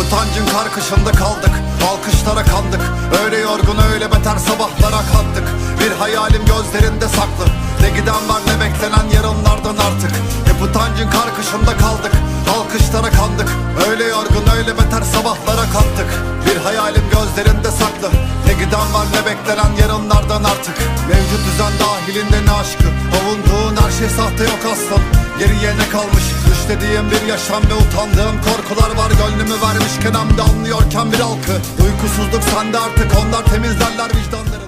utancın kar kışında kaldık. Alkışlara kandık. Öyle yorgun öyle beter sabahlara kalktık Bir hayalim gözlerinde saklı. Ne giden var ne beklenen yarınlardan artık. Hep utancın kar kışında kaldık. Alkışlara kandık. Öyle yorgun öyle beter sabahlara kalktık Bir hayalim gözlerinde saklı. Ne giden var ne beklenen yarınlardan artık. Mevcut düzen dahilinde ne aşkı? Her şey sahte yok aslan. Geriye ne kalmış. Düşlediğim bir yaşam ve utandığım korkular var. Gönlümü vermişken hem de anlıyorken bir halkı Uykusuzluk sende artık. Onlar temizlerler vicdan